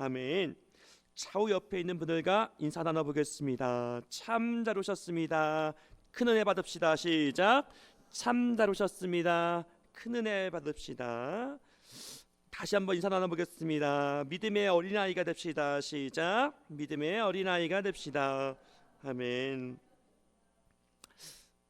아멘. 차우 옆에 있는 분들과 인사 나눠보겠습니다. 참 잘 오셨습니다. 큰 은혜 받읍시다. 시작. 참 잘 오셨습니다. 큰 은혜 받읍시다. 다시 한번 인사 나눠보겠습니다. 믿음의 어린아이가 됩시다. 시작. 믿음의 어린아이가 됩시다. 아멘.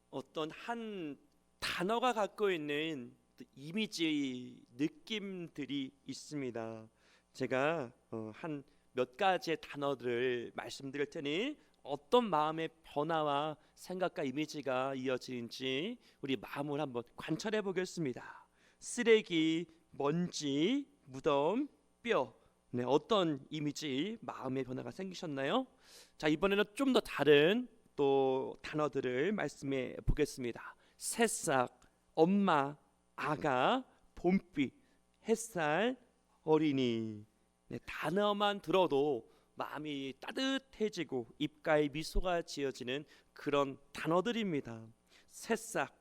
어떤 한 단어가 갖고 있는 이미지 느낌들이 있습니다. 제가 어, 한몇 가지의 단어들을 말씀드릴 테니 어떤 마음의 변화와 생각과 이미지가 이어지는지 우리 마음을 한번 관찰해 보겠습니다. 쓰레기, 먼지, 무덤, 뼈. 네, 어떤 이미지, 마음의 변화가 생기셨나요? 자, 이번에는 좀 더 다른 또 단어들을 말씀해 보겠습니다. 새싹, 엄마, 아가, 봄빛, 햇살, 어린이. 네, 단어만 들어도 마음이 따뜻해지고 입가에 미소가 지어지는 그런 단어들입니다. 새싹,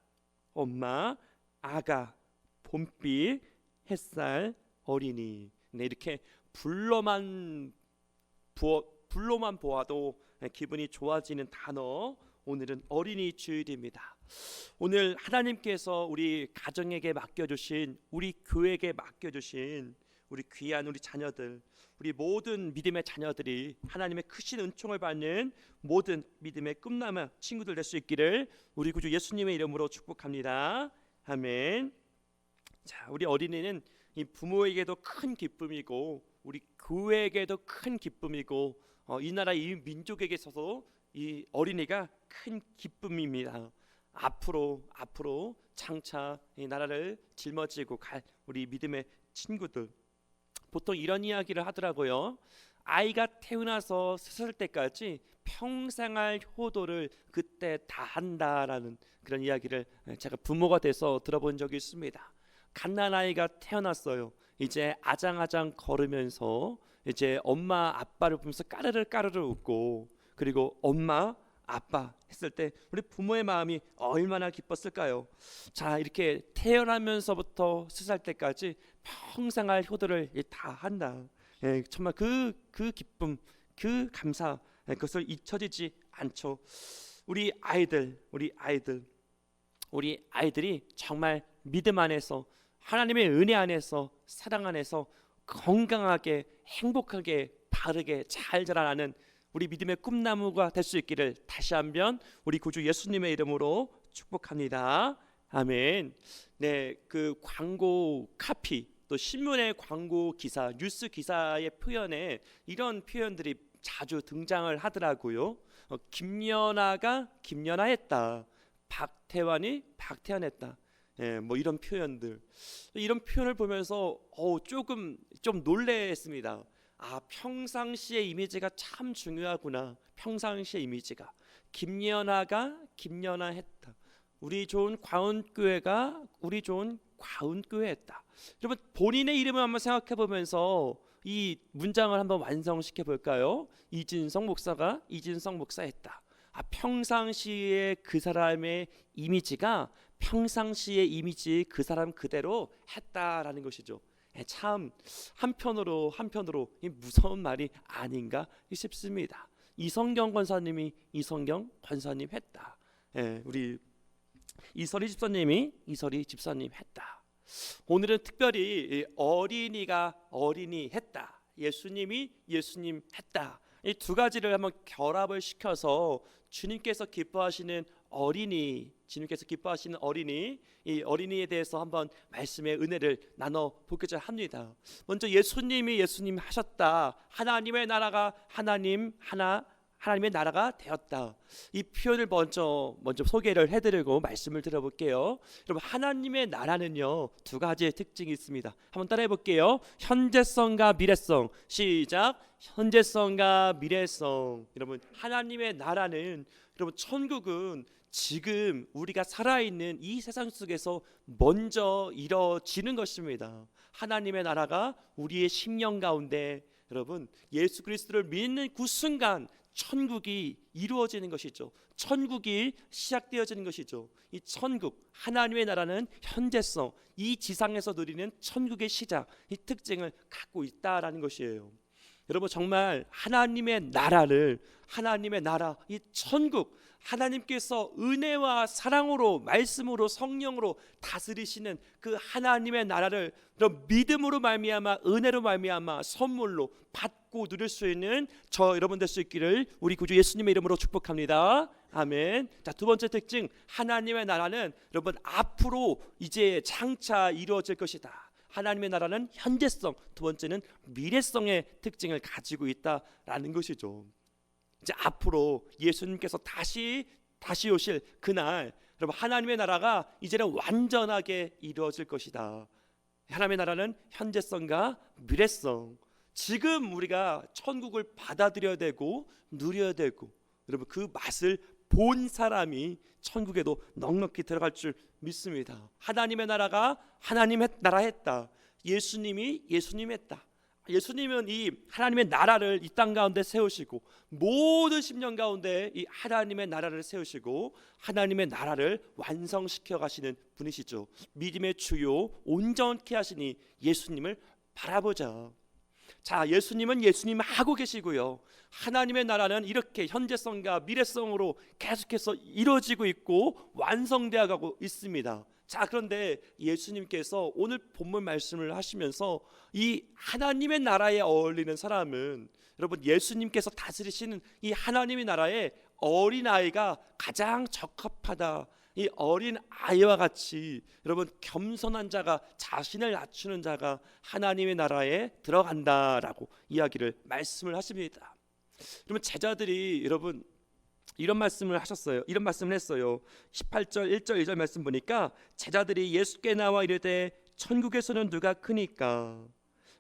엄마, 아가, 봄빛, 햇살, 어린이. 네, 이렇게 불러만 부어, 불로만 보아도 기분이 좋아지는 단어. 오늘은 어린이 주일입니다. 오늘 하나님께서 우리 가정에게 맡겨주신 우리 교회에게 맡겨주신 우리 귀한 우리 자녀들, 우리 모든 믿음의 자녀들이 하나님의 크신 은총을 받는 모든 믿음의 꿈나무 친구들 될 수 있기를 우리 구주 예수님의 이름으로 축복합니다. 아멘. 자, 우리 어린이는 이 부모에게도 큰 기쁨이고 우리 교회에게도 큰 기쁨이고 어, 이 나라 이 민족에게 있어서 이 어린이가 큰 기쁨입니다. 앞으로 앞으로 장차 이 나라를 짊어지고 갈 우리 믿음의 친구들 보통 이런 이야기를 하더라고요. 아이가 태어나서 스스럴 때까지 평생할 효도를 그때 다 한다라는 그런 이야기를 제가 부모가 돼서 들어본 적이 있습니다. 갓난 아이가 태어났어요. 이제 아장아장 걸으면서 이제 엄마 아빠를 보면서 까르르 까르르 웃고 그리고 엄마 아빠 했을 때 우리 부모의 마음이 얼마나 기뻤을까요? 자 이렇게 태어나면서부터 스살 때까지 평생할 효도를 다 한다. 예, 정말 그그 기쁨, 그 감사 예, 그것을 잊혀지지 않죠. 우리 아이들, 우리 아이들, 우리 아이들이 정말 믿음 안에서 하나님의 은혜 안에서 사랑 안에서 건강하게 행복하게 바르게 잘 자라나는 우리 믿음의 꿈나무가 될 수 있기를 다시 한번 우리 구주 예수님의 이름으로 축복합니다. 아멘. 네, 그 광고 카피 또 신문의 광고 기사, 뉴스 기사의 표현에 이런 표현들이 자주 등장을 하더라고요. 어, 김연아가 김연아했다. 박태환이 박태환했다. 예, 뭐 이런 표현들 이런 표현을 보면서 어, 조금 좀 놀래했습니다. 아 평상시의 이미지가 참 중요하구나. 평상시의 이미지가 김연아가 김연아 했다. 우리 좋은 과운교회가 우리 좋은 과운교회했다. 여러분 본인의 이름을 한번 생각해 보면서 이 문장을 한번 완성시켜 볼까요? 이진성 목사가 이진성 목사했다. 아, 평상시에 그 사람의 이미지가 평상시의 이미지 그 사람 그대로 했다라는 것이죠. 예, 참 한편으로 한편으로 이 무서운 말이 아닌가 싶습니다. 이성경 권사님이 이성경 권사님 했다. 예, 우리 이설이 집사님이 이설이 집사님 했다. 오늘은 특별히 어린이가 어린이 했다. 예수님이 예수님 했다. 이 두 가지를 한번 결합을 시켜서 주님께서 기뻐하시는 어린이, 주님께서 기뻐하시는 어린이, 이 어린이에 대해서 한번 말씀의 은혜를 나눠 보고자 합니다. 먼저 예수님이 예수님 하셨다. 하나님의 나라가 하나님 하나 하나님의 나라가 되었다. 이 표현을 먼저 먼저 소개를 해드리고 말씀을 들어볼게요. 여러분 하나님의 나라는요 두 가지의 특징이 있습니다. 한번 따라해 볼게요. 현재성과 미래성. 시작. 현재성과 미래성. 여러분 하나님의 나라는 여러분 천국은 지금 우리가 살아있는 이 세상 속에서 먼저 이뤄지는 것입니다. 하나님의 나라가 우리의 심령 가운데 여러분 예수 그리스도를 믿는 그 순간 천국이 이루어지는 것이죠. 천국이 시작되어지는 것이죠. 이 천국 하나님의 나라는 현재성 이 지상에서 누리는 천국의 시작 이 특징을 갖고 있다라는 것이에요. 여러분 정말 하나님의 나라를 하나님의 나라 이 천국 하나님께서 은혜와 사랑으로 말씀으로 성령으로 다스리시는 그 하나님의 나라를 여러분 믿음으로 말미암아 은혜로 말미암아 선물로 받고 누릴 수 있는 저 여러분 될 수 있기를 우리 구주 예수님의 이름으로 축복합니다. 아멘. 자, 두 번째 특징 하나님의 나라는 여러분 앞으로 이제 장차 이루어질 것이다. 하나님의 나라는 현재성, 두 번째는 미래성의 특징을 가지고 있다라는 것이죠. 이제 앞으로 예수님께서 다시 다시 오실 그날 여러분 하나님의 나라가 이제는 완전하게 이루어질 것이다. 하나님의 나라는 현재성과 미래성. 지금 우리가 천국을 받아들여야 되고 누려야 되고 여러분 그 맛을 본 사람이 천국에도 넉넉히 들어갈 줄 믿습니다. 하나님의 나라가 하나님의 나라 했다. 예수님이 예수님 했다. 예수님은 이 하나님의 나라를 이 땅 가운데 세우시고 모든 십년 가운데 이 하나님의 나라를 세우시고 하나님의 나라를 완성시켜 가시는 분이시죠. 믿음의 주요 온전케 하시니 예수님을 바라보자. 자, 예수님은 예수님 하고 계시고요. 하나님의 나라는 이렇게 현재성과 미래성으로 계속해서 이루어지고 있고 완성되어 가고 있습니다. 자, 그런데 예수님께서 오늘 본문 말씀을 하시면서 이 하나님의 나라에 어울리는 사람은 여러분 예수님께서 다스리시는 이 하나님의 나라에 어린 아이가 가장 적합하다. 이 어린 아이와 같이 여러분 겸손한 자가 자신을 낮추는 자가 하나님의 나라에 들어간다라고 이야기를 말씀을 하십니다. 그러면 제자들이 여러분 이런 말씀을 하셨어요. 이런 말씀을 했어요. 18절 1절 2절 말씀 보니까 제자들이 예수께 나와 이르되 천국에서는 누가 크니까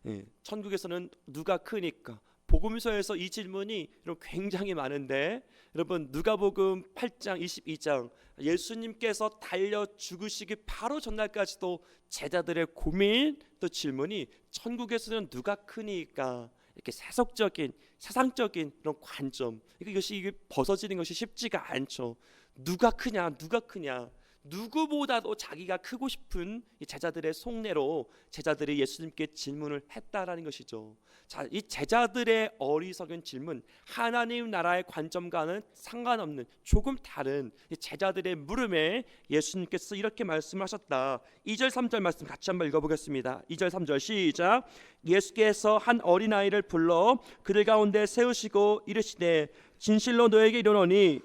예, 천국에서는 누가 크니까 복음서에서 이 질문이 여러분 굉장히 많은데 여러분 누가복음 8장 22장 예수님께서 달려 죽으시기 바로 전날까지도 제자들의 고민 또 질문이 천국에서는 누가 크니까 이렇게 세속적인 세상적인 그런 관점 이것이 벗어지는 것이 쉽지가 않죠. 누가 크냐 누가 크냐 누구보다도 자기가 크고 싶은 이 제자들의 속내로 제자들이 예수님께 질문을 했다라는 것이죠. 자, 이 제자들의 어리석은 질문, 하나님 나라의 관점과는 상관없는 조금 다른 이 제자들의 물음에 예수님께서 이렇게 말씀하셨다. 2절 3절 말씀 같이 한번 읽어보겠습니다. 2절 3절 시작. 예수께서 한 어린 아이를 불러 그들 가운데 세우시고 이르시되 진실로 너에게 이르노니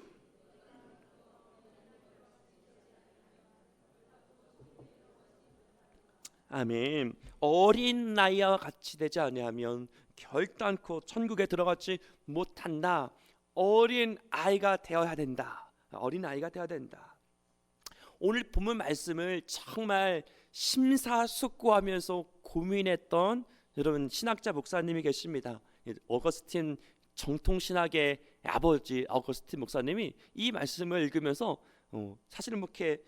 아멘. 어린 나이와 같이 되지 아니하면 결단코 천국에 들어가지 못한다. 어린 아이가 되어야 된다. 어린 아이가 되어야 된다. 오늘 본문 말씀을 정말 심사숙고하면서 고민했던 여러분 신학자 목사님이 계십니다. 어거스틴 정통 신학의 아버지 어거스틴 목사님이 이 말씀을 읽으면서 어, 사실은 뭐 이렇게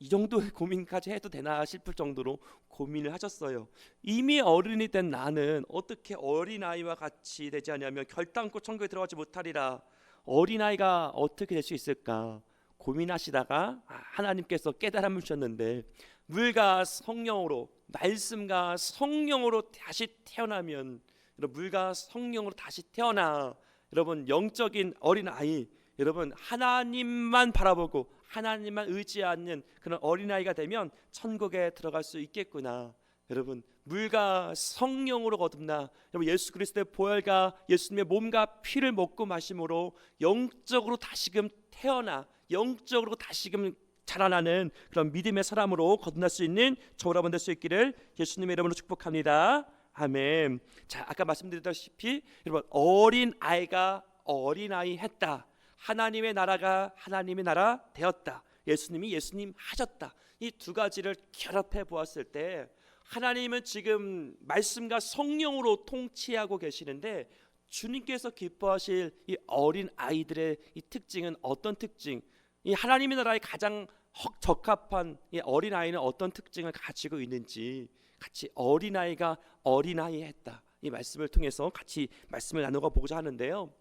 이 정도의 고민까지 해도 되나 싶을 정도로 고민을 하셨어요. 이미 어른이 된 나는 어떻게 어린 아이와 같이 되지 않냐면 결단코 천국에 들어가지 못하리라. 어린 아이가 어떻게 될 수 있을까 고민하시다가 아, 하나님께서 깨달음을 주셨는데 물과 성령으로 말씀과 성령으로 다시 태어나면 물과 성령으로 다시 태어나 여러분 영적인 어린 아이 여러분 하나님만 바라보고 하나님만 의지하는 그런 어린아이가 되면 천국에 들어갈 수 있겠구나. 여러분 물과 성령으로 거듭나 여러분 예수 그리스도의 보혈과 예수님의 몸과 피를 먹고 마심으로 영적으로 다시금 태어나 영적으로 다시금 자라나는 그런 믿음의 사람으로 거듭날 수 있는 저 여러분 될 수 있기를 예수님의 이름으로 축복합니다. 아멘. 자 아까 말씀드렸다시피 여러분 어린 아이가 어린 아이 했다. 하나님의 나라가 하나님의 나라 되었다. 예수님이 예수님 하셨다. 이 두 가지를 결합해 보았을 때 하나님은 지금 말씀과 성령으로 통치하고 계시는데 주님께서 기뻐하실 이 어린 아이들의 이 특징은 어떤 특징? 이 하나님의 나라에 가장 적합한 이 어린 아이는 어떤 특징을 가지고 있는지 같이 어린 아이가 어린 아이 했다. 이 말씀을 통해서 같이 말씀을 나누어 보고자 하는데요.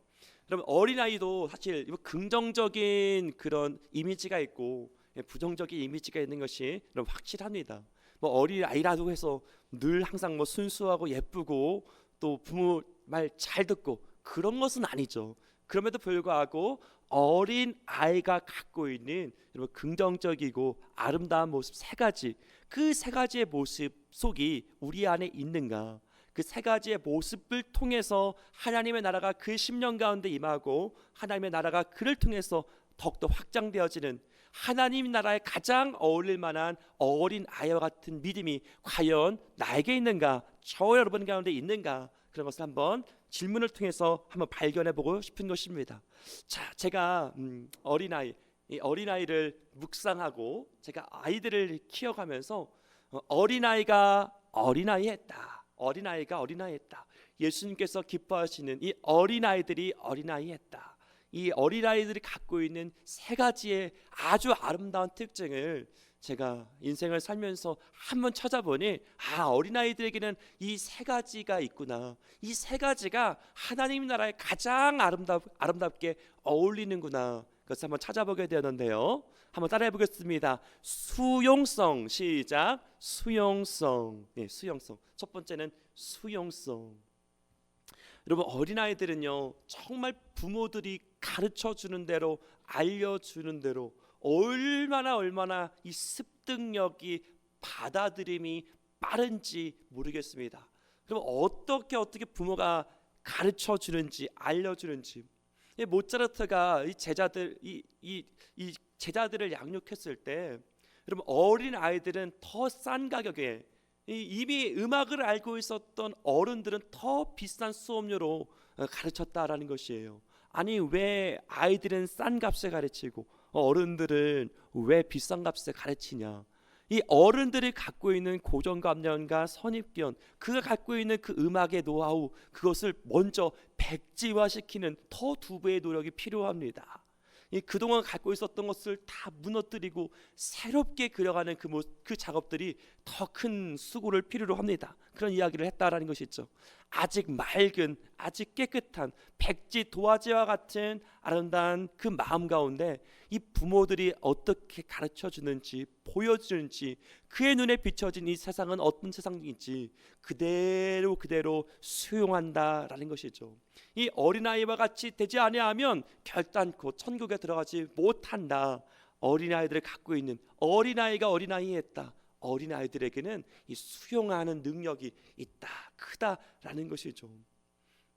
여러분 어린아이도 사실 긍정적인 그런 이미지가 있고 예, 부정적인 이미지가 있는 것이 여러분 확실합니다. 뭐 어린아이라도 해서 늘 항상 뭐 순수하고 예쁘고 또 부모 말 잘 듣고 그런 것은 아니죠. 그럼에도 불구하고 어린 아이가 갖고 있는 여러분 긍정적이고 아름다운 모습 세 가지 그 세 가지의 모습 속이 우리 안에 있는가 그 세 가지의 모습을 통해서 하나님의 나라가 그 10년 가운데 임하고 하나님의 나라가 그를 통해서 더욱더 확장되어지는 하나님 나라에 가장 어울릴 만한 어린 아이와 같은 믿음이 과연 나에게 있는가 저 여러분 가운데 있는가 그런 것을 한번 질문을 통해서 한번 발견해 보고 싶은 것입니다. 자, 제가 음, 어린 아이 이 어린 아이를 묵상하고 제가 아이들을 키워가면서 어, 어린아이가 어린 아이 했다. 어린아이가 어린아이 했다. 예수님께서 기뻐하시는 이 어린아이들이 어린아이 했다. 이 어린아이들이 갖고 있는 세 가지의 아주 아름다운 특징을 제가 인생을 살면서 한번 찾아보니 아 어린아이들에게는 이 세 가지가 있구나 이 세 가지가 하나님 나라에 가장 아름답, 아름답게 어울리는구나 그것을 한번 찾아보게 되었는데요 한번 따라해 보겠습니다. 수용성 시작. 수용성. 네, 수용성. 첫 번째는 수용성. 여러분 어린아이들은요 정말 부모들이 가르쳐 주는 대로 알려 주는 대로 얼마나 얼마나 이 습득력이 받아들임이 빠른지 모르겠습니다. 그럼 어떻게 어떻게 부모가 가르쳐 주는지 알려 주는지. 이 모차르트가 이 제자들 이, 이, 이 제자들을 양육했을 때 여러분 어린 아이들은 더 싼 가격에 이- 이미 음악을 알고 있었던 어른들은 더 비싼 수업료로 어, 가르쳤다라는 것이에요. 아니 왜 아이들은 싼 값에 가르치고 어른들은 왜 비싼 값에 가르치냐? 이 어른들이 갖고 있는 고정관념과 선입견, 그가 갖고 있는 그 음악의 노하우, 그것을 먼저 백지화시키는 더 두 배의 노력이 필요합니다. 이 그동안 갖고 있었던 것을 다 무너뜨리고 새롭게 그려가는 그, 모, 그 작업들이 더 큰 수고를 필요로 합니다. 그런 이야기를 했다라는 것이죠. 아직 맑은, 아직 깨끗한 백지 도화지와 같은 아름다운 그 마음 가운데 이 부모들이 어떻게 가르쳐 주는지 보여주는지 그의 눈에 비춰진 이 세상은 어떤 세상인지 그대로 그대로 수용한다라는 것이죠. 이 어린아이와 같이 되지 아니하면 결단코 천국에 들어가지 못한다. 어린아이들을 갖고 있는 어린아이가 어린아이 했다. 어린 아이들에게는 이 수용하는 능력이 있다. 크다라는 것이죠.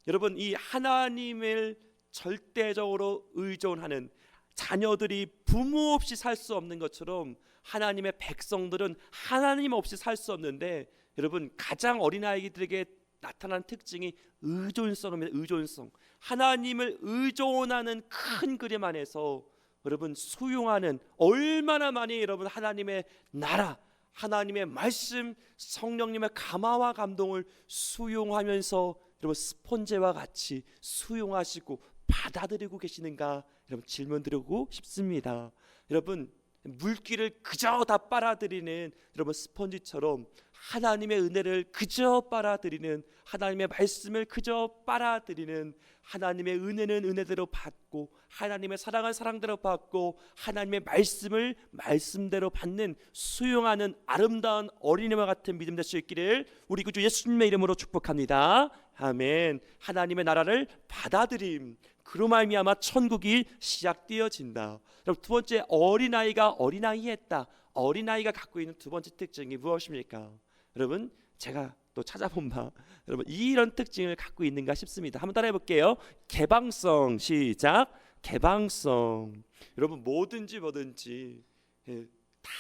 여러분 이 하나님을 절대적으로 의존하는 자녀들이 부모 없이 살 수 없는 것처럼 하나님의 백성들은 하나님 없이 살 수 없는데 여러분 가장 어린 아이들에게 나타난 특징이 의존성입니다. 의존성. 하나님을 의존하는 큰 그림 안에서 여러분 수용하는 얼마나 많이 여러분 하나님의 나라 하나님의 말씀 성령님의 감화와 감동을 수용하면서 여러분 스폰지와 같이 수용하시고 받아들이고 계시는가 여러분 질문 드리고 싶습니다. 여러분 물기를 그저 다 빨아들이는 여러분 스펀지처럼 하나님의 은혜를 그저 빨아들이는 하나님의 말씀을 그저 빨아들이는 하나님의 은혜는 은혜대로 받고 하나님의 사랑은 사랑대로 받고 하나님의 말씀을 말씀대로 받는 수용하는 아름다운 어린이와 같은 믿음 될 수 있기를 우리 구주 예수님의 이름으로 축복합니다. 아멘. 하나님의 나라를 받아들임 그로 말미암아 천국이 시작되어진다. 그럼 두 번째 어린아이가 어린아이 했다. 어린아이가 갖고 있는 두 번째 특징이 무엇입니까? 여러분 제가 또 찾아본 바 여러분 이런 특징을 갖고 있는가 싶습니다. 한번 따라해 볼게요. 개방성 시작. 개방성. 여러분 뭐든지 뭐든지 예, 다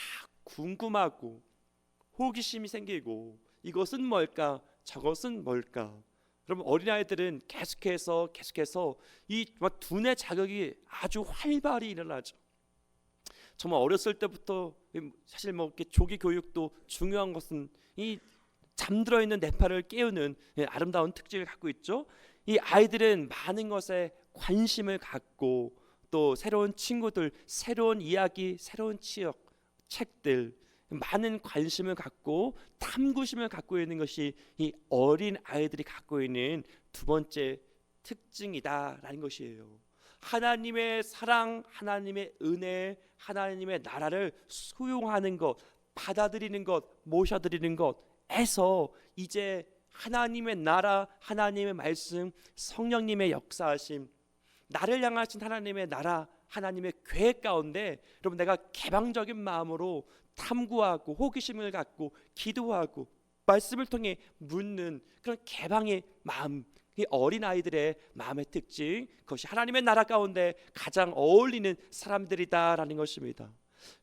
궁금하고 호기심이 생기고 이것은 뭘까? 저것은 뭘까? 여러분 어린아이들은 계속해서 계속해서 이 두뇌 자극이 아주 활발히 일어나죠. 정말 어렸을 때부터 사실 뭐 이렇게 조기 교육도 중요한 것은 이 잠들어 있는 뇌파를 깨우는 예, 아름다운 특징을 갖고 있죠. 이 아이들은 많은 것에 관심을 갖고 또 새로운 친구들, 새로운 이야기, 새로운 치역, 책들 많은 관심을 갖고 탐구심을 갖고 있는 것이 이 어린 아이들이 갖고 있는 두 번째 특징이다라는 것이에요. 하나님의 사랑, 하나님의 은혜, 하나님의 나라를 수용하는 것, 받아들이는 것, 모셔드리는 것에서 이제 하나님의 나라, 하나님의 말씀, 성령님의 역사하심, 나를 향하신 하나님의 나라, 하나님의 계획 가운데 여러분 내가 개방적인 마음으로 탐구하고 호기심을 갖고 기도하고 말씀을 통해 묻는 그런 개방의 마음 이 어린 아이들의 마음의 특징 그것이 하나님의 나라 가운데 가장 어울리는 사람들이다라는 것입니다.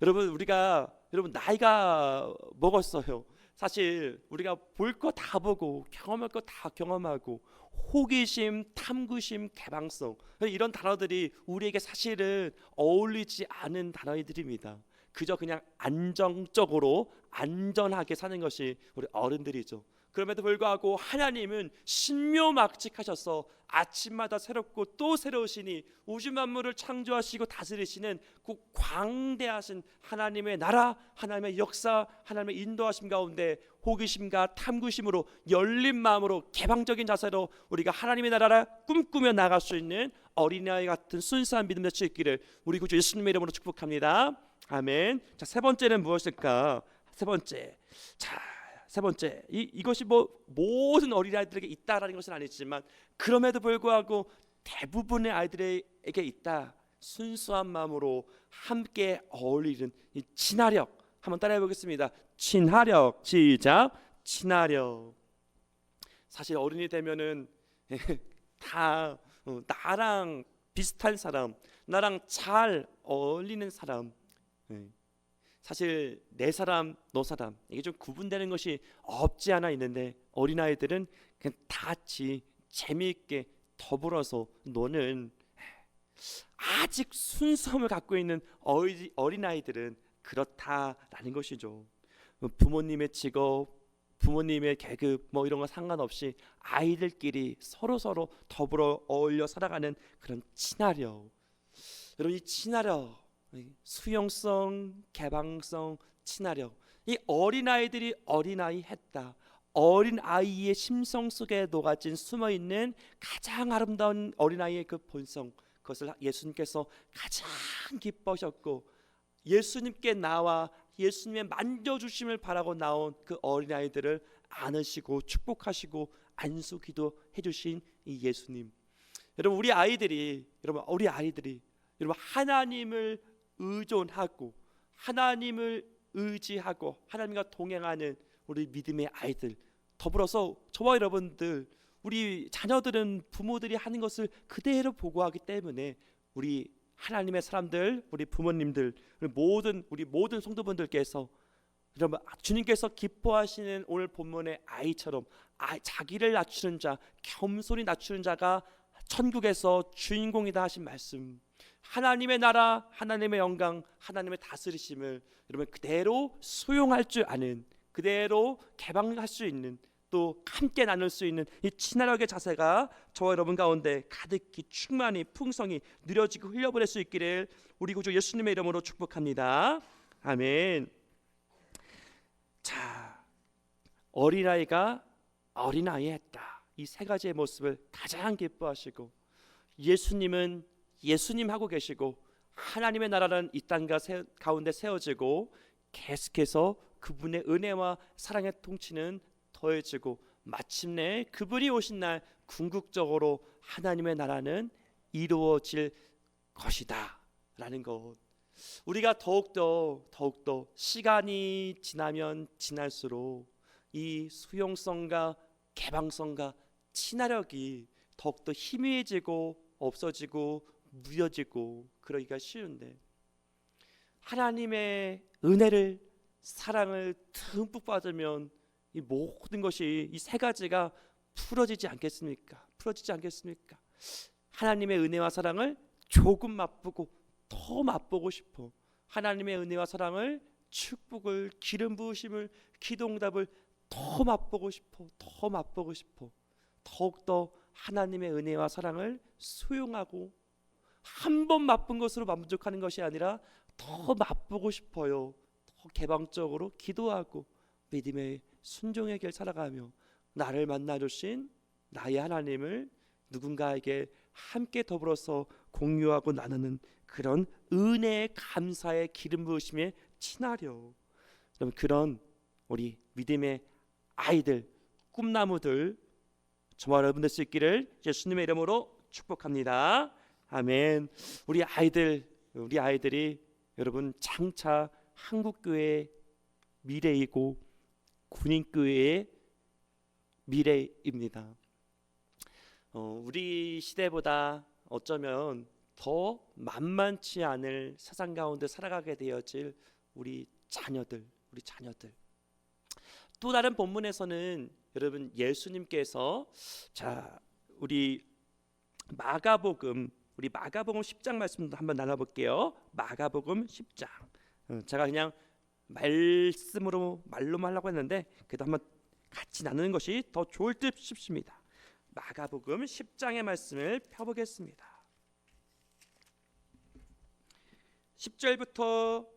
여러분 우리가 여러분 나이가 먹었어요. 사실 우리가 볼 거 다 보고 경험할 거 다 경험하고 호기심, 탐구심, 개방성 이런 단어들이 우리에게 사실은 어울리지 않은 단어들입니다. 그저 그냥 안정적으로 안전하게 사는 것이 우리 어른들이죠. 그럼에도 불구하고 하나님은 신묘막직하셔서 아침마다 새롭고 또 새로우시니 우주 만물을 창조하시고 다스리시는 그 광대하신 하나님의 나라, 하나님의 역사, 하나님의 인도하심 가운데 호기심과 탐구심으로 열린 마음으로 개방적인 자세로 우리가 하나님의 나라를 꿈꾸며 나갈 수 있는 어린아이 같은 순수한 믿음 될수 있기를 우리 구주 예수님의 이름으로 축복합니다. 아멘. 자, 세 번째는 무엇일까? 세 번째. 자, 세 번째. 이 이것이 뭐 모든 어린아이들에게 있다라는 것은 아니지만 그럼에도 불구하고 대부분의 아이들에게 있다. 순수한 마음으로 함께 어울리는 이 친화력. 한번 따라해 보겠습니다. 친화력. 시작. 친화력. 사실 어른이 되면은 다 어, 나랑 비슷한 사람, 나랑 잘 어울리는 사람, 예. 사실 내 사람, 너 사람 이게 좀 구분되는 것이 없지 않아 있는데 어린 아이들은 그냥 다 같이 재미있게 더불어서 노는 아직 순수함을 갖고 있는 어린 아이들은 그렇다라는 것이죠. 부모님의 직업, 부모님의 계급 뭐 이런 거 상관없이 아이들끼리 서로 서로 더불어 어울려 살아가는 그런 친화력. 여러분 이 친화력 수용성, 개방성, 친화력. 이 어린 아이들이 어린 아이 했다. 어린 아이의 심성 속에 녹아진 숨어 있는 가장 아름다운 어린 아이의 그 본성 그것을 예수님께서 가장 기뻐하셨고 예수님께 나와 예수님의 만져 주심을 바라고 나온 그 어린 아이들을 안으시고 축복하시고 안수 기도 해 주신 이 예수님. 여러분 우리 아이들이 여러분 우리 아이들이 여러분 하나님을 의존하고 하나님을 의지하고 하나님과 동행하는 우리 믿음의 아이들 더불어서 저와 여러분들 우리 자녀들은 부모들이 하는 것을 그대로 보고하기 때문에 우리 하나님의 사람들 우리 부모님들 우리 모든 우리 모든 성도분들께서 여러분 주님께서 기뻐하시는 오늘 본문의 아이처럼 아, 자기를 낮추는 자 겸손히 낮추는 자가 천국에서 주인공이다 하신 말씀 하나님의 나라, 하나님의 영광, 하나님의 다스리심을 여러분 그대로 수용할 줄 아는 그대로 개방할 수 있는 또 함께 나눌 수 있는 이 친화력의 자세가 저와 여러분 가운데 가득히 충만히 풍성히 누려지고 흘려보낼 수 있기를 우리 구주 예수님의 이름으로 축복합니다. 아멘. 자, 어린아이가 어린아이 했다. 이 세 가지의 모습을 가장 기뻐하시고 예수님은 예수님 하고 계시고 하나님의 나라는 이땅 가운데 세워지고 계속해서 그분의 은혜와 사랑의 통치는 더해지고 마침내 그분이 오신 날 궁극적으로 하나님의 나라는 이루어질 것이다라는 것. 우리가 더욱더 더욱더 시간이 지나면 지날수록 이 수용성과 개방성과 친화력이 더욱더 희미해지고 없어지고 무뎌지고 그러기가 쉬운데 하나님의 은혜를 사랑을 듬뿍 받으면 이 모든 것이 이 세 가지가 풀어지지 않겠습니까? 풀어지지 않겠습니까? 하나님의 은혜와 사랑을 조금 맛보고 더 맛보고 싶어. 하나님의 은혜와 사랑을 축복을 기름 부으심을 기도응답을 더 맛보고 싶어. 더 맛보고 싶어. 더욱더 하나님의 은혜와 사랑을 수용하고 한 번 맛본 것으로 만족하는 것이 아니라 더 맛보고 싶어요. 더 개방적으로 기도하고 믿음의 순종의 길 살아가며 나를 만나 주신 나의 하나님을 누군가에게 함께 더불어서 공유하고 나누는 그런 은혜의 감사의 기름 부으심에 친하려. 그럼 그런 우리 믿음의 아이들 꿈나무들 저와 여러분 될 수 있기를 예수님의 이름으로 축복합니다. 아멘. 우리 아이들 우리 아이들이 여러분 장차 한국 교회 미래이고 군인 교회의 미래입니다. 어, 우리 시대보다 어쩌면 더 만만치 않을 세상 가운데 살아가게 되어질 우리 자녀들, 우리 자녀들. 또 다른 본문에서는 여러분 예수님께서 자 우리 마가복음 우리 마가복음 10장 말씀도 한번 나눠볼게요. 마가복음 10장. 어, 제가 그냥 말씀으로 말로만 하려고 했는데 그래도 한번 같이 나누는 것이 더 좋을 듯 싶습니다. 마가복음 10장의 말씀을 펴보겠습니다. 10절부터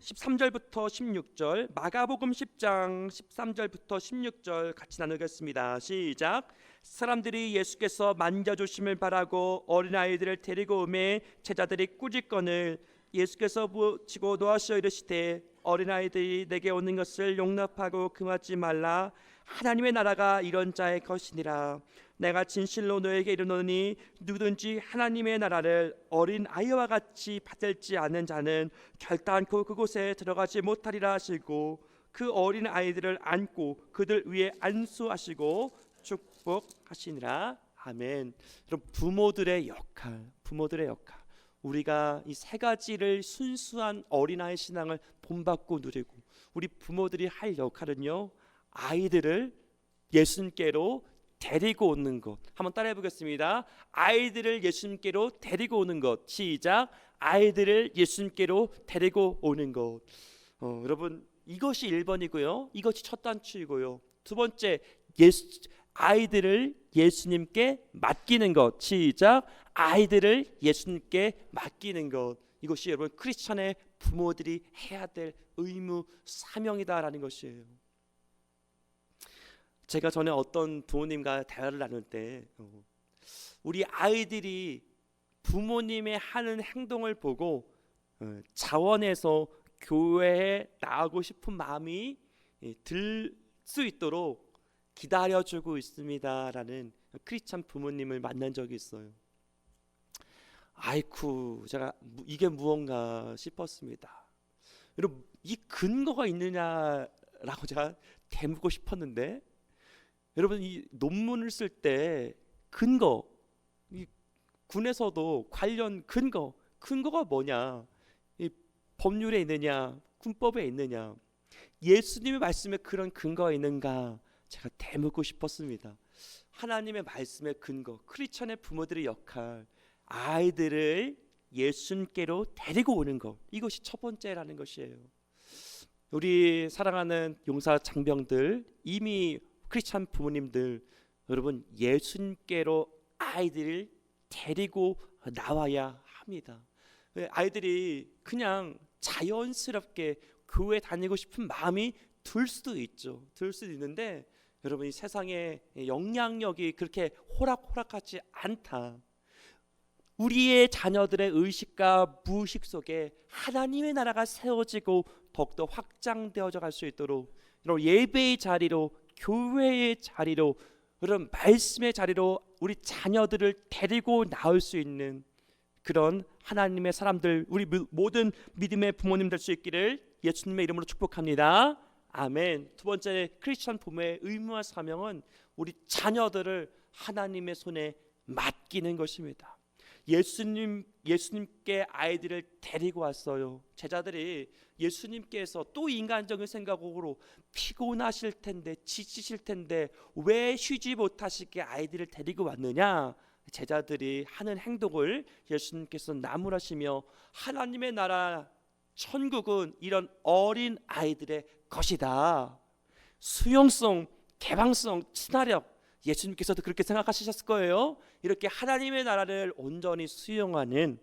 13절부터 16절 마가복음 10장 13절부터 16절 같이 나누겠습니다. 시작. 사람들이 예수께서 만져주심을 바라고 어린 아이들을 데리고 오매 제자들이 꾸짖건을 예수께서 부치고 놓아시어 이르시되 어린 아이들이 내게 오는 것을 용납하고 금하지 말라 하나님의 나라가 이런 자의 것이니라 내가 진실로 너에게 이르노니 누구든지 하나님의 나라를 어린 아이와 같이 받을지 않는 자는 결단코 그곳에 들어가지 못하리라 하시고 그 어린 아이들을 안고 그들 위에 안수하시고 축복하시니라 아멘. 여러분 부모들의 역할, 부모들의 역할. 우리가 이 세 가지를 순수한 어린아이 신앙을 본받고 누리고 우리 부모들이 할 역할은요 아이들을 예수님께로 데리고 오는 것. 한번 따라해 보겠습니다. 아이들을 예수님께로 데리고 오는 것. 시작. 아이들을 예수님께로 데리고 오는 것. 어, 여러분 이것이 1번이고요. 이것이 첫 단추이고요. 두 번째 예수 아이들을 예수님께 맡기는 것. 시작. 아이들을 예수님께 맡기는 것. 이것이 여러분 크리스천의 부모들이 해야 될 의무 사명이다라는 것이에요. 제가 전에 어떤 부모님과 대화를 나눌 때 어, 우리 아이들이 부모님의 하는 행동을 보고 어, 자원해서 교회에 나가고 싶은 마음이 예, 들수 있도록 기다려주고 있습니다라는 크리스찬 부모님을 만난 적이 있어요. 아이쿠 제가 이게 무언가 싶었습니다. 여러분 이 근거가 있느냐라고 제가 대묻고 싶었는데 여러분 이 논문을 쓸 때 근거 이 군에서도 관련 근거 근거가 뭐냐 이 법률에 있느냐 군법에 있느냐 예수님의 말씀에 그런 근거가 있는가 제가 대묻고 싶었습니다. 하나님의 말씀의 근거 크리스천의 부모들의 역할 아이들을 예수님께로 데리고 오는 것 이것이 첫 번째라는 것이에요. 우리 사랑하는 용사 장병들 이미 크리스찬 부모님들 여러분 예수님께로 아이들을 데리고 나와야 합니다. 아이들이 그냥 자연스럽게 교회 다니고 싶은 마음이 들 수도 있죠. 들 수도 있는데 여러분 이 세상에 영향력이 그렇게 호락호락하지 않다. 우리의 자녀들의 의식과 무의식 속에 하나님의 나라가 세워지고 더욱더 확장되어져 갈 수 있도록 예배의 자리로 교회의 자리로 그런 말씀의 자리로 우리 자녀들을 데리고 나올 수 있는 그런 하나님의 사람들 우리 모든 믿음의 부모님 될 수 있기를 예수님의 이름으로 축복합니다. 아멘. 두 번째 크리스천 부모의 의무와 사명은 우리 자녀들을 하나님의 손에 맡기는 것입니다. 예수님 예수님께 아이들을 데리고 왔어요. 제자들이 예수님께서 또 인간적인 생각으로 피곤하실 텐데 지치실 텐데 왜 쉬지 못하시게 아이들을 데리고 왔느냐? 제자들이 하는 행동을 예수님께서 나무라시며 하나님의 나라 천국은 이런 어린 아이들의 것이다. 수용성, 개방성, 친화력 예수님께서도 그렇게 생각하셨을 거예요. 이렇게 하나님의 나라를 온전히 수용하는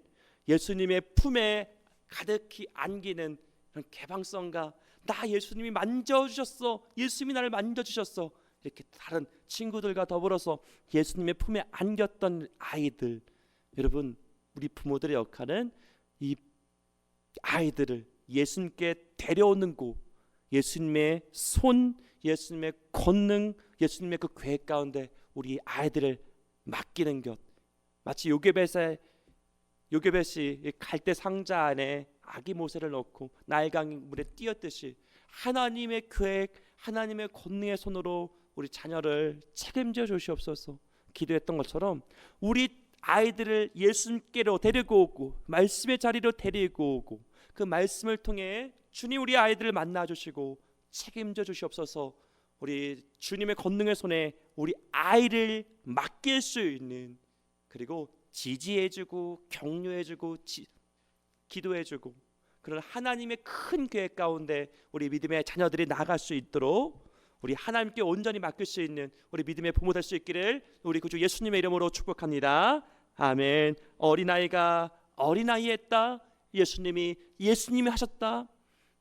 예수님의 품에 가득히 안기는 그런 개방성과 나 예수님이 만져주셨어. 예수님이 나를 만져주셨어. 이렇게 다른 친구들과 더불어서 예수님의 품에 안겼던 아이들 여러분 우리 부모들의 역할은 이 아이들을 예수님께 데려오는 곳 예수님의 손 예수님의 권능, 예수님의 그 계획 가운데 우리 아이들을 맡기는 것. 마치 요게벳의 요게벳이 이 갈대 상자 안에 아기 모세를 넣고 나일강 물에 띄었듯이 하나님의 계획, 하나님의 권능의 손으로 우리 자녀를 책임져 주시옵소서. 기도했던 것처럼 우리 아이들을 예수님께로 데리고 오고 말씀의 자리로 데리고 오고 그 말씀을 통해 주님 우리 아이들을 만나 주시고 책임져 주시옵소서. 우리 주님의 권능의 손에 우리 아이를 맡길 수 있는 그리고 지지해주고 격려해주고 지, 기도해주고 그런 하나님의 큰 계획 가운데 우리 믿음의 자녀들이 나아갈 수 있도록 우리 하나님께 온전히 맡길 수 있는 우리 믿음의 부모 될 수 있기를 우리 구주 예수님의 이름으로 축복합니다. 아멘. 어린아이가 어린아이 했다. 예수님이 예수님이 하셨다.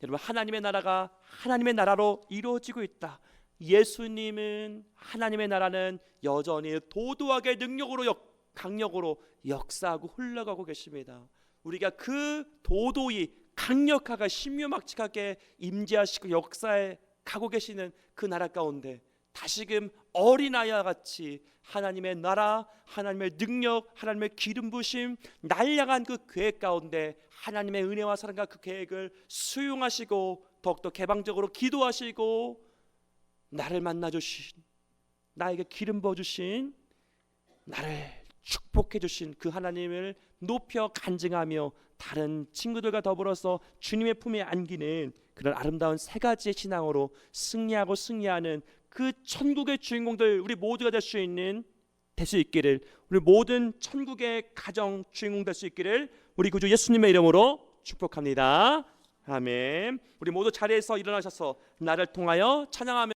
여러분 하나님의 나라가 하나님의 나라로 이루어지고 있다. 예수님은 하나님의 나라는 여전히 도도하게 능력으로 역, 강력으로 역사하고 흘러가고 계십니다. 우리가 그 도도히 강력하게 신묘막측하게 임재하시고 역사에 가고 계시는 그 나라 가운데 다시금 어린아이와 같이 하나님의 나라, 하나님의 능력, 하나님의 기름 부심, 날량한 그 계획 가운데 하나님의 은혜와 사랑과 그 계획을 수용하시고 더욱더 개방적으로 기도하시고 나를 만나 주신 나에게 기름 부어 주신 나를 축복해 주신 그 하나님을 높여 간증하며 다른 친구들과 더불어서 주님의 품에 안기는 그런 아름다운 세 가지의 신앙으로 승리하고 승리하는 그 천국의 주인공들 우리 모두가 될 수 있는 될 수 있기를 우리 모든 천국의 가정 주인공 될 수 있기를 우리 구주 예수님의 이름으로 축복합니다. 아멘. 우리 모두 자리에서 일어나셔서 나를 통하여 찬양하며